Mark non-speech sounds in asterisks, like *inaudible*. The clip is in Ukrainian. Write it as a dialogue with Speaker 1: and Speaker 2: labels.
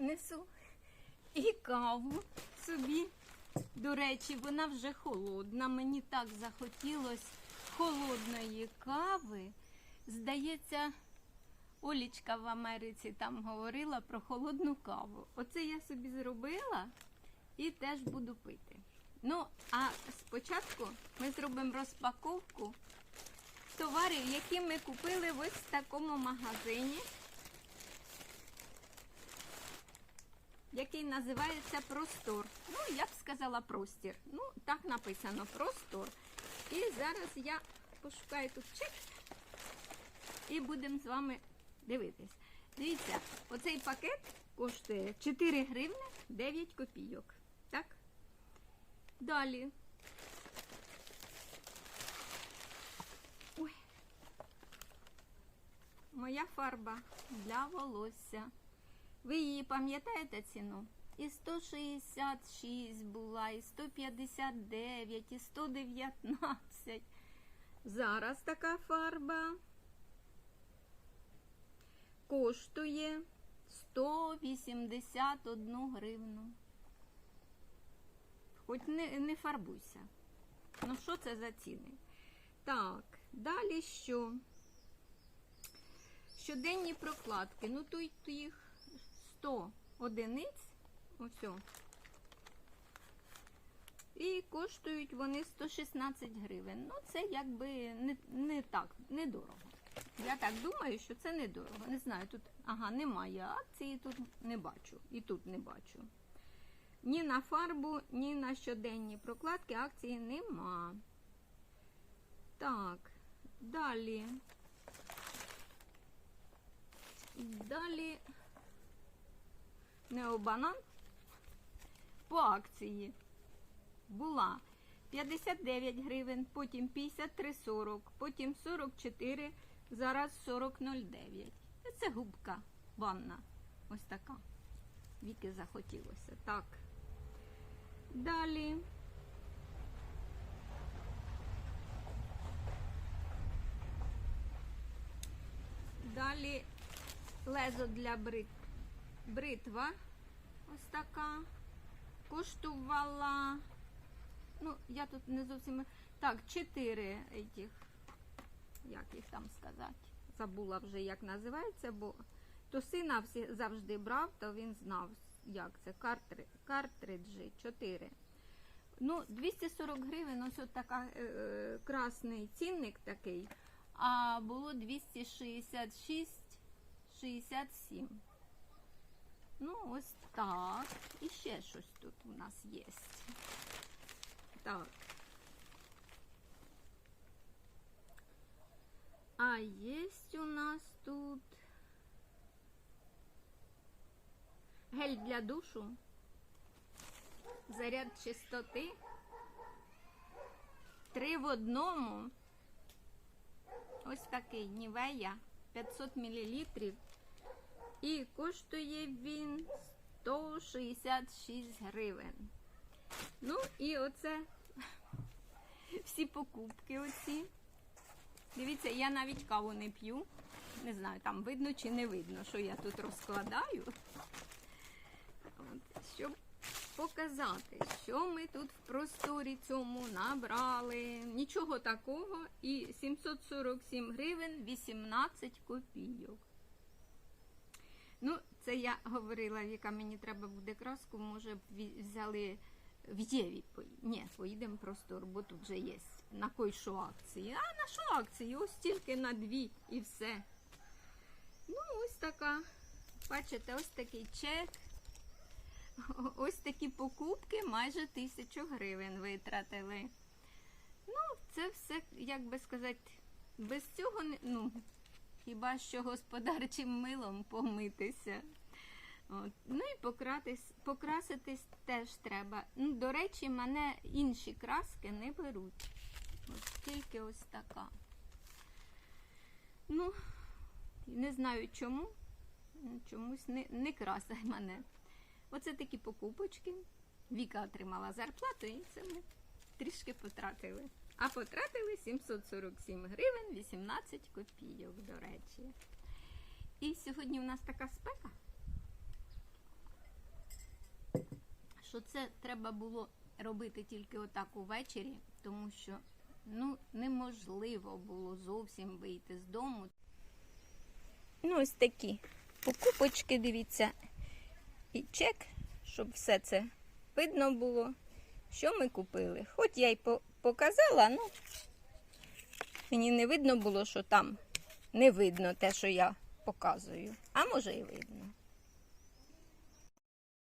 Speaker 1: несу і каву собі. До речі, вона вже холодна. Мені так захотілося холодної кави. Здається, Олічка в Америці там говорила про холодну каву. Оце я собі зробила і теж буду пити. Ну, а спочатку ми зробимо розпаковку товарів, які ми купили в такому магазині, який називається Простор. Ну, я б сказала простір. Ну, так написано Простор. І зараз я пошукаю тут чек і будемо з вами дивитись. Дивіться, оцей пакет коштує 4 гривни 9 копійок. Так? Далі. Ой. Моя фарба для волосся. Ви її пам'ятаєте ціну? І 166 була, і 159, і 119. Зараз така фарба коштує 181 гривну. Хоч не, не фарбуйся. Ну, що це за ціни? Так, далі що? Щоденні прокладки. Ну, тут їх 100 одиниць. Ось. І коштують вони 116 гривень. Ну, це якби не, не так, недорого. Я так думаю, що це недорого. Не знаю, тут ага, немає акції, тут не бачу. І тут не бачу. Ні на фарбу, ні на щоденні прокладки акції нема. Так, далі. Далі необанан по акції була 59 гривень, потім 53,40, потім 44, зараз 40,09. Це губка ванна. Ось така. Віки захотілося. Так. Далі. Далі лезо для брит... бритва. Ось така. Коштувала. Ну, я тут не зовсім. Так, 4 этих, як їх там сказати. Забула вже, як називається, бо то сина всі завжди брав, то він знав, як це. Картри... Картриджі 4. Ну, 240 гривень, ось от така е, е, красний цінник такий. А було 266,67. Ну, ось так. І ще щось тут у нас є. Так. А є у нас тут гель для душу, заряд чистоти, три в одному. Ось такий Нівея 500 мл. І коштує він 166 гривень. Ну, і оце *laughs* всі покупки оці. Дивіться, я навіть каву не п'ю. Не знаю, там видно чи не видно, що я тут розкладаю. От, щоб показати, що ми тут в просторі цьому набрали. Нічого такого. І 747 гривень 18 копійок. Ну, це я говорила, Віка, мені треба буде краску, може б взяли в Єві. Ні, поїдемо простор, бо тут вже є. На кой що акції? А на що акції? Ось тільки на дві і все. Ну, ось така. Бачите, ось такий чек. *laughs* Ось такі покупки майже тисячу гривень витратили. Ну, це все, як би сказати, без цього. Ну, хіба що господарчим милом помитися. От. Ну і пократись, покраситись теж треба. Ну, до речі, мене інші краски не беруть. От тільки ось така. Ну, не знаю чому. Чомусь не, не красить мене. Оце такі покупочки. Віка отримала зарплату і це ми трішки потратили. А потратили 747 гривень 18 копійок, до речі. І сьогодні у нас така спека. що це треба було робити тільки отак увечері, тому що ну, неможливо було зовсім вийти з дому. Ну, ось такі покупочки, дивіться, і чек, щоб все це видно було, що ми купили. Хоч я й по- показала, ну мені не видно було, що там не видно те, що я показую. А може і видно.